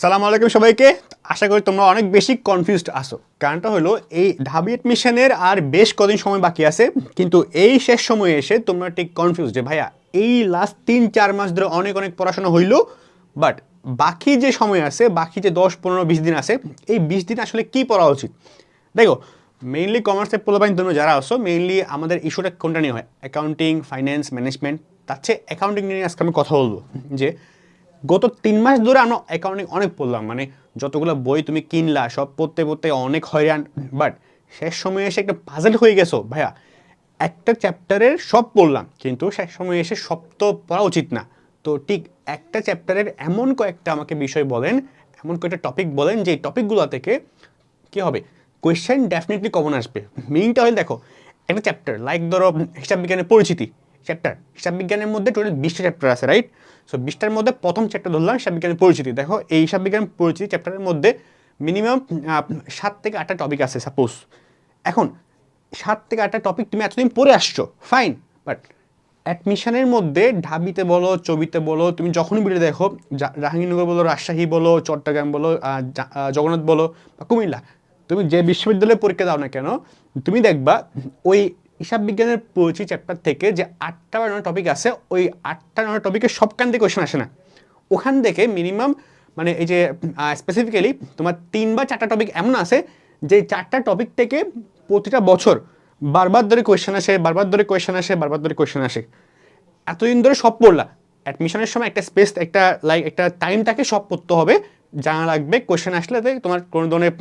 আসসালামু আলাইকুম সবাইকে। আশা করি তোমরা অনেক বেশি কনফিউজড আসো কারণটা হলো, এই ঢাবি এডমিশনের আর বেশ কদিন সময় বাকি আছে, কিন্তু এই শেষ সময়ে এসে তোমরা ঠিক কনফিউজ যে, ভাইয়া, এই লাস্ট তিন, চার মাস ধরে অনেক অনেক পড়াশোনা হইল বাট বাকি যে সময় আছে, বাকি যে দশ, পনেরো, বিশ দিন আছে, এই বিশ দিন আসলে কি পড়া উচিত? দেখো মেইনলি কমার্সের পোলাপাইন তোমরা যারা আসো মেইনলি আমাদের ইস্যুটা কোনটা নিয়ে হয়? অ্যাকাউন্টিং ফাইন্যান্স ম্যানেজমেন্ট তার চেয়ে অ্যাকাউন্টিং নিয়ে আজকে আমি কথা বলব, যে গত তিন মাস ধরে আমরা অ্যাকাউন্টিং অনেক পড়লাম। মানে যতগুলো বই তুমি কিনলা, সব পড়তে পড়তে অনেক হয়রান। বাট শেষ সময় এসে একটা পাজল হয়ে গেছো, ভাইয়া। একটা চ্যাপ্টারের সব পড়লাম, কিন্তু শেষ সময় এসে সব তো পড়া উচিত না। তো ঠিক একটা চ্যাপ্টারের এমন কয়েকটা আমাকে বিষয় বলেন, এমন কয়েকটা টপিক বলেন, যে টপিকগুলো থেকে কী হবে? কোয়েশ্চেন ডেফিনেটলি কমন আসবে। মিনিংটা হলে দেখো, একটা চ্যাপ্টার লাইক ধরো হিসাব বিজ্ঞানের পরিচিতি। চ্যাপ্টার হিসাব বিজ্ঞানের মধ্যে টোটাল বিশটা চ্যাপ্টার আছে রাইট সো বিশটার মধ্যে প্রথম চ্যাপ্টার ধরলাম হিসাব বিজ্ঞানের পরিচিতি। দেখো, এই হিসাব বিজ্ঞান পরিচিতি চ্যাপ্টারের মধ্যে মিনিমাম সাত থেকে আটটা টপিক আছে সাপোজ এখন, সাত থেকে আটটা টপিক তুমি এতদিন পড়ে আসছো ফাইন বাট অ্যাডমিশনের মধ্যে ঢাবিতে বলো, চবিতে বলো, তুমি যখনই ভিডিও দেখো জাহাঙ্গীরনগর বলো, রাজশাহী বলো, চট্টগ্রাম বলো জগন্নাথ বলো, বা কুমিল্লা, তুমি যে বিশ্ববিদ্যালয়ে পরীক্ষা দাও না কেন, তুমি দেখবা ওই হিসাব বিজ্ঞানের পরিচয় চ্যাপ্টার থেকে যে আটটা বা নয় টপিক আছে, ওই আটটা নয় টপিকের সবখান থেকে কোয়েশন আসে না। ওখান থেকে মিনিমাম মানে এই যে স্পেসিফিক্যালি তোমার তিন বা চারটা টপিক এমন আছে যে চারটা টপিক থেকে প্রতিটা বছর বারবার ধরে কোয়েশ্চেন আসে, বারবার ধরে কোয়েশ্চেন আসে, বারবার ধরে কোয়েশ্চেন আসে। এতদিন ধরে সব পড়লা। অ্যাডমিশনের সময় একটা স্পেস একটা লাইক একটা টাইম থাকে সব পড়তে হবে। জানা লাগবে কোয়েশ্চেন আসলে তোমার কোনো ধরনের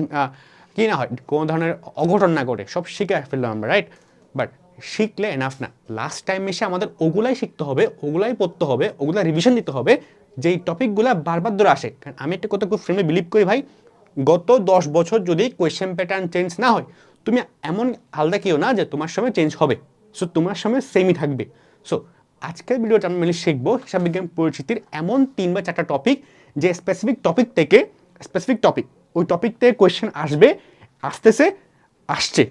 কি না হয়, কোনো ধরনের অঘটন না ঘটে। সব শিখে ফেললাম আমরা রাইট বাট শিখলে এনাফ না। লাস্ট টাইম এসে আমাদের ওগুলাই শিখতে হবে, ওগুলাই পড়তে হবে, ওগুলা রিভিশন দিতে হবে, যেই টপিকগুলো বারবার ধরে আসে। কারণ আমি একটা কথা খুব ফ্রেমে বিলিভ করি ভাই, গত দশ বছর যদি কোয়েশ্চেন প্যাটার্ন চেঞ্জ না হয়, তুমি এমন আলাদা কেউ না যে তোমার সময় চেঞ্জ হবে। সো তোমার সময় সেমই থাকবে। সো আজকের ভিডিওটা আমি মানে শিখব হিসাব বিজ্ঞান পরিচিতির এমন তিন বা চারটা টপিক যে স্পেসিফিক টপিক থেকে স্পেসিফিক টপিক ওই টপিক থেকে কোয়েশ্চেন আসবে, আসতেছে, আসছে।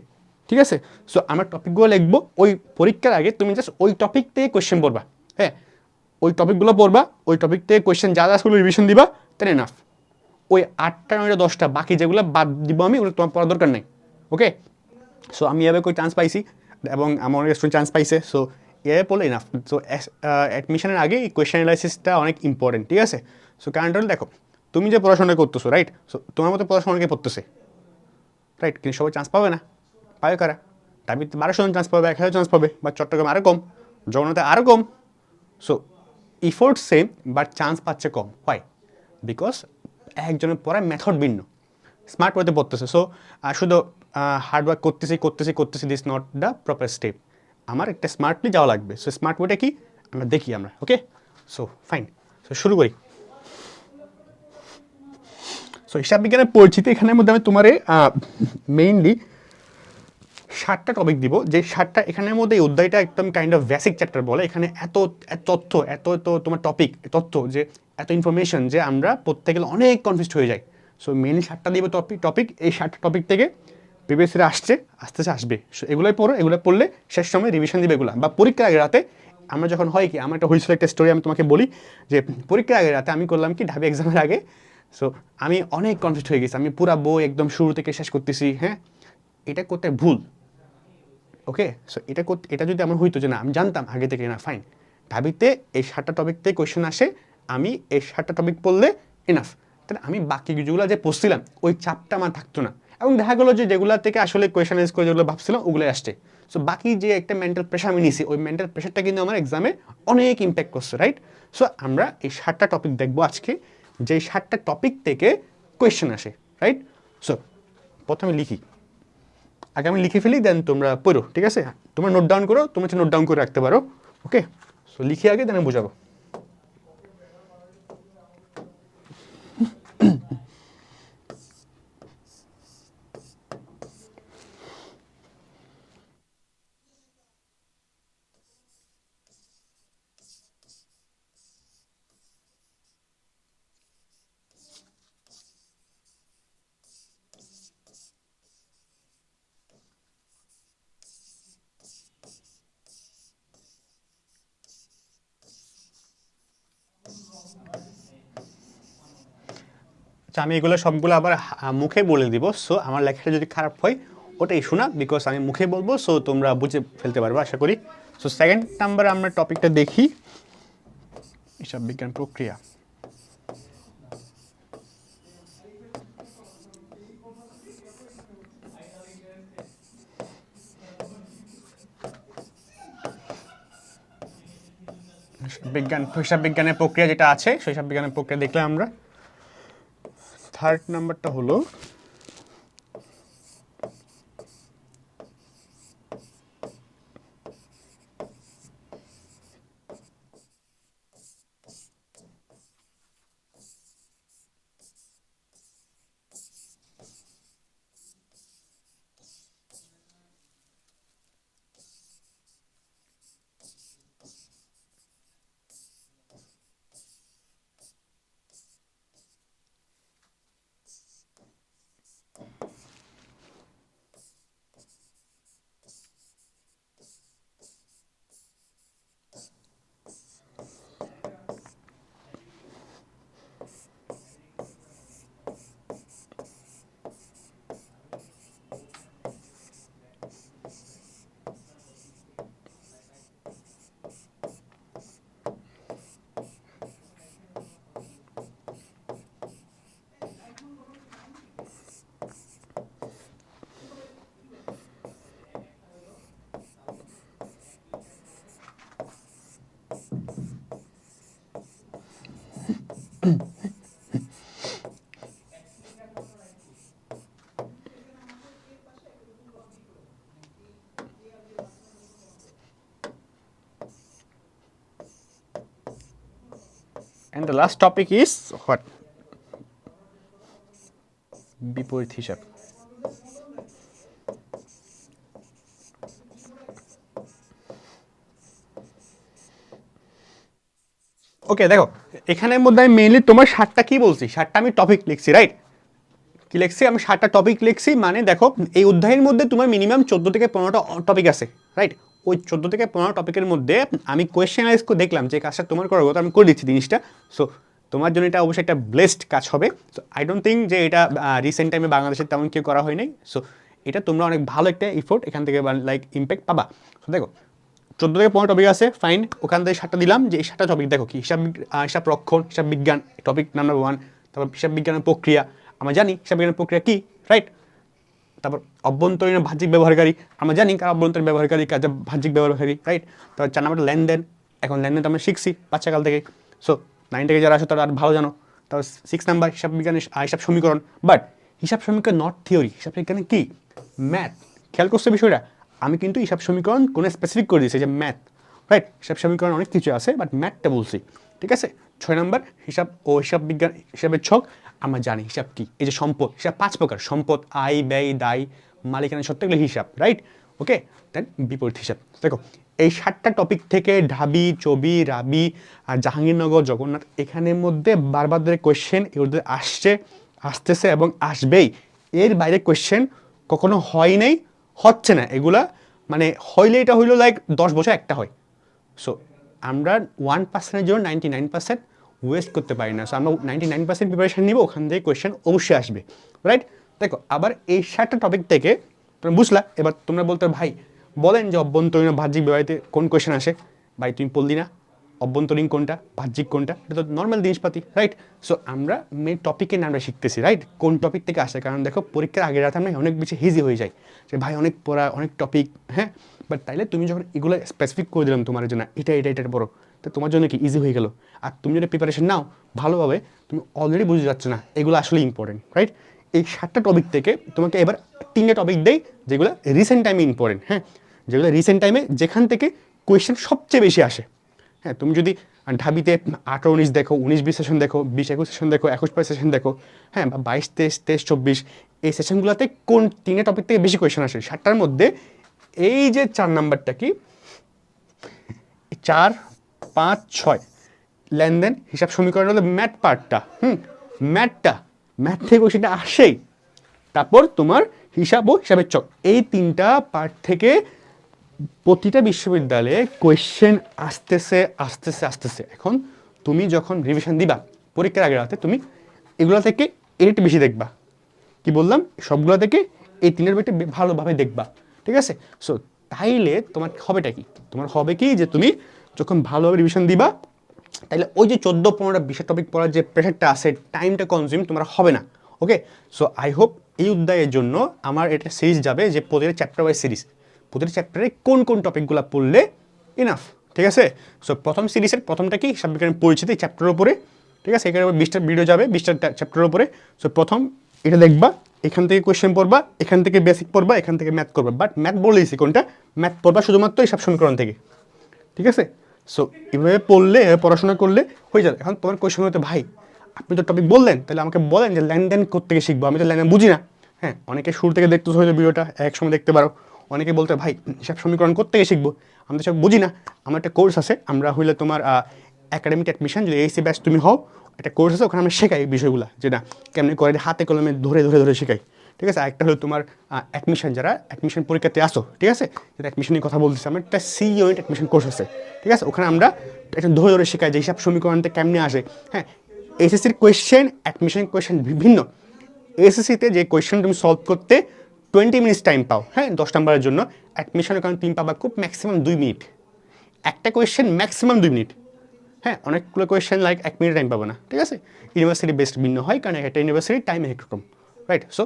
ঠিক আছে? সো আমরা টপিকগুলো লিখব ওই পরীক্ষার আগে তুমি জাস্ট ওই টপিক থেকে কোয়েশ্চেন পড়বা হ্যাঁ ওই টপিকগুলো পড়বা ওই টপিক থেকে কোয়েশ্চেন যা যা সেগুলো রিভিশন দিবা তেন এনাফ ওই আটটা নয়টা দশটা বাকি যেগুলো বাদ দিব আমি, ওগুলো তোমার পড়ার দরকার নেই ওকে সো আমি এভাবে করে চান্স পাইছি, এবং আমার অনেক স্টুডেন্ট চান্স পাইছে সো এভাবে পড়লে ইনাফ সো অ্যাডমিশনের আগে এই কোয়েশ্চেন অ্যানালাইসিসটা অনেক ইম্পর্টেন্ট ঠিক আছে? সো কারণটা হলো দেখো, তুমি যে পড়াশোনা করতেছো রাইট সো তোমার মতো পড়াশোনা অনেকে পড়তেছে রাইট কিন্তু সবাই চান্স পাবে না? পাবে কারা। দাবিতে বারোশো জন চান্স পাবে এক হাজার চান্স পাবে বা চট্টগ্রাম আরও কম জগন্নাথে আরও কম। So effort same but chance পাচ্ছে কম। হয় বিকজ একজনের পড়ার মেথড ভিন্ন। স্মার্ট ওয়েতে পড়তেছে সো শুধু হার্ডওয়ার্ক করতেছি করতেছি করতেছি this not the proper step আমার একটা স্মার্টলি যাওয়া লাগবে। সো স্মার্ট ওয়েটা কি? আমরা দেখি আমরা ওকে সো ফাইন সো শুরু করি। সো হিসাব বিজ্ঞানের পরিচিতি এখানের মধ্যে আমি তোমার মেইনলি ষাটটা টপিক দিব, যে ষাটটা এখানের মধ্যে এই অধ্যায়টা একদম কাইন্ড অফ বেসিক চ্যাপ্টার বলে। এখানে এত তথ্য, এত এত তোমার টপিক তথ্য, যে এত ইনফরমেশন যে আমরা গেলে অনেক কনফিউজ হয়ে যাই। সো মেনলি ষাটটা দিব টপিক টপিক এই ষাটটা টপিক থেকে প্রিভিয়াসিরা আসছে, আস্তে আস্তে আসবে। সো এগুলোই পড়ো, এগুলো পড়লে শেষ সময় রিভিশন দিবে এগুলো। বা পরীক্ষার আগে রাতে আমরা যখন হয় কি, আমার একটা হয়েছিল একটা স্টোরি আমি তোমাকে বলি, যে পরীক্ষার আগে রাতে আমি করলাম কি, ঢাবি এক্সামের আগে। সো আমি অনেক কনফিউজ হয়ে গেছি। আমি পুরা বই একদম শুরু থেকে শেষ করতেছি হ্যাঁ? এটা করতে ভুল। ওকে সো এটা করতে এটা যদি আমার হইতো যে না, আমি জানতাম আগে থেকে না ফাইন ঢাবিতে এই সাতটা টপিক থেকে কোয়েশ্চেন আসে, আমি এই সাতটা টপিক পড়লে এনাফ তাহলে আমি বাকি যেগুলো যে পড়ছিলাম, ওই চাপটা আমার থাকতো না। এবং দেখা গেলো যে যেগুলো থেকে আসলে কোয়েশন এস করে যেগুলো ভাবছিলাম ওগুলো আসছে। সো বাকি যে একটা মেন্টাল প্রেশার আমি নিয়েছি, ওই মেন্টাল প্রেশারটা কিন্তু আমার এক্সামে অনেক ইম্প্যাক্ট করছে রাইট সো আমরা এই সাতটা টপিক দেখব আজকে, যে সাতটা টপিক থেকে কোয়েশ্চেন আসে রাইট সো প্রথমে লিখি। আগে আমি লিখে ফেলি দেন তোমরা পড়ো, ঠিক আছে? তোমরা নোট ডাউন করো তোমরা নোট ডাউন করে রাখতে পারো ওকে সো লিখে আগে দেন আমি বোঝাবো। আচ্ছা আমি এগুলো সবগুলো আবার মুখে বলে দিব। সো আমার লেখাটা যদি খারাপ হয়, ওটাই শোনা বিকজ আমি মুখে বলব সো তোমরা বুঝে ফেলতে পারবে, আশা করি। সো সেকেন্ড নাম্বার আমরা টপিকটা দেখি। হিসাব বিজ্ঞান প্রক্রিয়া। বিজ্ঞান হিসাব বিজ্ঞানের প্রক্রিয়া যেটা আছে সেই হিসাব বিজ্ঞানের প্রক্রিয়া দেখলে আমরা। থার্ড নাম্বারটা হলো And the last topic is what? বিপরীত হিসাব ওকে দেখো এখানের মধ্যে আমি মেইনলি তোমার সাতটা কি বলছি? সাতটা আমি টপিক লিখছি রাইট কি লিখছি? আমি সাতটা টপিক লিখছি মানে দেখো, এই অধ্যায়ের মধ্যে তোমার মিনিমাম চোদ্দ থেকে পনেরোটা টপিক আছে রাইট ওই চোদ্দ থেকে পনেরো টপিকের মধ্যে আমি কোয়েশ্চেন আইজ করে দেখলাম যে কাজটা তোমার করার কথা, আমি করে দিচ্ছি জিনিসটা। সো তোমার জন্য এটা অবশ্যই একটা ব্লেসড কাজ হবে। সো আই ডোন্ট থিঙ্ক যে এটা রিসেন্ট টাইমে বাংলাদেশে তেমন কেউ করা হয় নাই সো এটা তোমরা অনেক ভালো একটা ইফোর্ট এখান থেকে লাইক ইম্প্যাক্ট পাবা। সো দেখো চোদ্দ থেকে পনেরো টপিক আছে ফাইন ওখান থেকে সাতটা দিলাম যে এই সাতটা টপিক দেখো কি, হিসাব হিসাব রক্ষণ, হিসাব বিজ্ঞান টপিক নাম্বার ওয়ান তারপর হিসাব বিজ্ঞানের প্রক্রিয়া। আমরা জানি হিসাব বিজ্ঞানের প্রক্রিয়া কী রাইট তারপর অভ্যন্তরীণ বাহ্যিক ব্যবহারকারী, আমরা জানি কার অভ্যন্তরীণ ব্যবহারকারী কাজ বাহ্যিক ব্যবহারকারী রাইট তারপর চার নাম্বার লেনদেন, এখন লেনদেন আমরা শিখছি বাচ্চাকাল থেকে। সো নাইন থেকে যারা আসো তারা আর ভালো জানো। তারপর সিক্স নাম্বার, হিসাব বিজ্ঞানের হিসাব সমীকরণ। বাট হিসাব সমীকরণ নট থিওরি হিসাব বিজ্ঞানে কি? ম্যাথ খেয়াল করছে বিষয়টা? আমি কিন্তু হিসাব সমীকরণ কোনো স্পেসিফিক করে দিয়েছি যে ম্যাথ রাইট হিসাব সমীকরণ অনেক কিছু আছে বাট ম্যাথটা বলছি, ঠিক আছে? ছয় নম্বর, হিসাব ও হিসাব বিজ্ঞান, হিসাবের ছক, আমরা জানি হিসাব কি? এই যে সম্পদ, হিসাব পাঁচ প্রকার, সম্পদ, আয়, ব্যয়, দায়, মালিকানা সত্য এগুলো হিসাব রাইট ওকে দেন বিপরীত হিসাব। দেখো, এই সাতটা টপিক থেকে ঢাবি, চবি, রাবি আর জাহাঙ্গীরনগর, জগন্নাথ, এখানের মধ্যে বারবার ধরে কোয়েশ্চেন এগুলোতে আসছে, আসতেছে এবং আসবেই। এর বাইরে কোয়েশ্চেন কখনো হয় নাই হচ্ছে না। এগুলা মানে হইলে এটা হইল লাইক দশ বছর একটা হয়। সো আমরা ওয়ান পার্সেন্টের জন্য নাইনটি নাইন পার্সেন্ট ওয়েস্ট করতে পারি না। সো আমরা নাইনটি নাইন পার্সেন্ট প্রিপারেশন নিব, ওখান থেকে কোয়েশ্চেন অবশ্যই আসবে। রাইট দেখো, আবার এই সাতটা টপিক থেকে, তোমরা বুঝলা, এবার তোমরা বলতে ভাই, বলেন যে অভ্যন্তরীণ বাহ্যিক বিবাহিতে কোন কোয়েশ্চেন আসে? ভাই, তুমি পড়লি না। অভ্যন্তরীণ কোনটা, বাহ্যিক কোনটা, এটা তো নর্মাল জিনিসপাতি রাইট সো আমরা মেন টপিকের নামটা শিখতেছি রাইট কোন টপিক থেকে আসে? কারণ দেখো, পরীক্ষার আগের রাতে আমরা অনেক বেশি হিজি হয়ে যায় যে ভাই, অনেক পড়া, অনেক টপিক হ্যাঁ? বাট তাইলে তুমি যখন এগুলো স্পেসিফিক করে দিলাম তোমার জন্য, এটা এটা এটা বড় তো তোমার জন্য কি ইজি হয়ে গেল? আর তুমি যদি প্রিপারেশন নাও, ভালোভাবে তুমি অলরেডি বুঝে যাচ্ছ না, এগুলো আসলে ইম্পর্টেন্ট রাইট এই সাতটা টপিক থেকে তোমাকে এবার তিনটে টপিক দেই, যেগুলো রিসেন্ট টাইমে ইম্পর্টেন্ট হ্যাঁ? যেগুলো রিসেন্ট টাইমে যেখান থেকে কোয়েশ্চেন সবচেয়ে বেশি আসে। হ্যাঁ তুমি যদি ঢাবিতে আঠারো উনিশ দেখো, উনিশ বিশ সেশন দেখো, বিশ একুশ সেশন দেখো, একুশ বাইশ সেশন দেখো হ্যাঁ বা বাইশ তেইশ তেইশ চব্বিশ, এই সেশনগুলোতে কোন তিনটে টপিক থেকে বেশি কোয়েশ্চেন আসে? সাতটার মধ্যে এই যে চার নাম্বারটা কি? চার, পাঁচ, ছয়। লেনদেন, হিসাব সমীকরণ হলো ম্যাট পার্টটা হুম? ম্যাটটা ম্যাট থেকে সেটা আসেই। তারপর তোমার হিসাব ও হিসাবের চক। এই তিনটা পার্ট থেকে প্রতিটা বিশ্ববিদ্যালয়ে কোয়েশ্চেন আসতেছে আসতেছে আসতেছে। এখন তুমি যখন রিভিশন দিবা, পরীক্ষার আগে রাতে তুমি এগুলো থেকে একটু বেশি দেখবা। কি বললাম? সবগুলো থেকে এই তিনের বইটা বে- ভালোভাবে দেখবা। ঠিক আছে? সো তাইলে তোমার হবেটা কি? তোমার হবে কি যে তুমি যখন ভালোভাবে রিভিশন দিবা, তাইলে ওই যে চোদ্দ পনেরোটা বিশেষ টপিক পড়ার যে প্রেশারটা আছে টাইমটা কনজিউম তোমার হবে না। ওকে সো আই হোপ এই উদ্যায়ের জন্য আমার এটা সিরিজ যাবে যে প্রতিটা চ্যাপ্টার ওয়াইজ সিরিজ প্রতিটা চ্যাপ্টারে কোন কোন টপিকগুলো পড়লে ইনাফ ঠিক আছে? সো প্রথম সিরিজের প্রথমটা কি? হিসাব বিজ্ঞানের পরিচিতি চ্যাপ্টারের উপরে, ঠিক আছে? এখানে বিশটা ভিডিও যাবে বিশটা চ্যাপ্টারের উপরে। সো প্রথম এটা দেখবা, এখান থেকে কোয়েশ্চেন পড়বা, এখান থেকে বেসিক পড়বা, এখান থেকে ম্যাথ করবা। বাট ম্যাথ বলেছি কোনটা? ম্যাথ পড়বা শুধুমাত্র হিসাব সমীকরণ থেকে, ঠিক আছে? সো এভাবে পড়লে পড়াশোনা করলে হয়ে যাবে। এখন তোমার কোয়েশ্চেন হতে, ভাই, আপনি তো টপিক বললেন, তাহলে আমাকে বলেন যে লেনদেন থেকে শিখব? আমি তো লেনদেন বুঝি না। হ্যাঁ অনেকে শুরু থেকে দেখতে হয়তো ভিডিওটা এক সময় দেখতে পারো। অনেকে বলতে ভাই হিসাব সমীকরণ থেকে শিখব। আমি তো সব বুঝি না। আমার একটা কোর্স আছে, আমরা হইলে তোমার একাডেমিক অ্যাডমিশন যদি এইসি ব্যাচ তুমি হও, একটা কোর্স আছে, ওখানে আমরা শেখাই এই বিষয়গুলো যেটা কেমনি করে হাতে কলমে ধরে ধরে ধরে শেখাই। ঠিক আছে? আরেকটা হলো তোমার অ্যাডমিশন যারা অ্যাডমিশন পরীক্ষাতে আসো, ঠিক আছে? যেটা অ্যাডমিশনের কথা বলতেছি আমার, একটা সি ইউনিট অ্যাডমিশন কোর্স আছে, ঠিক আছে? ওখানে আমরা একটা ধরে ধরে শেখাই যে হিসাব সমীকরণটা কেমনে আসে হ্যাঁ? এসএসসির কোয়েশ্চেন অ্যাডমিশন কোয়েশ্চেন বিভিন্ন। এসএসসিতে যে কোয়েশ্চেন তুমি সলভ করতে টোয়েন্টি মিনিটস টাইম পাও। হ্যাঁ দশ নম্বরের জন্য অ্যাডমিশনের কারণে তুমি পাবা খুব ম্যাক্সিমাম দুই মিনিট একটা কোয়েশ্চেন ম্যাক্সিমাম দুই মিনিট হ্যাঁ অনেকগুলো কোয়েশ্চেন লাইক এক মিনিট টাইম পাবো না, ঠিক আছে? ইউনিভার্সিটি বেস্ট ভিন্ন হয় কারণ একটা ইউনিভার্সিটির টাইম একরকম রাইট সো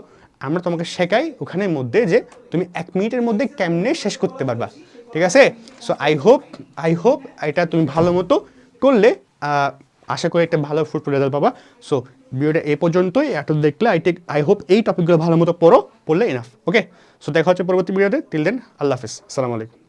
আমরা তোমাকে শেখাই ওখানের মধ্যে যে তুমি এক মিনিটের মধ্যে কেমনে শেষ করতে পারবা, ঠিক আছে? So I hope I hope এটা তুমি ভালো মতো করলে আশা করি একটা ভালো ফ্রুটফুল রেজাল্ট পাবা। সো ভিডিওটা এ পর্যন্তই। এত দেখলে আই টেক আই হোপ এই টপিকগুলো ভালো মতো পড়ো, পড়লে এনাফ ওকে সো দেখা হচ্ছে পরবর্তী ভিডিওতে টিল দেন আল্লাহ হাফিজ। আসসালামু আলাইকুম।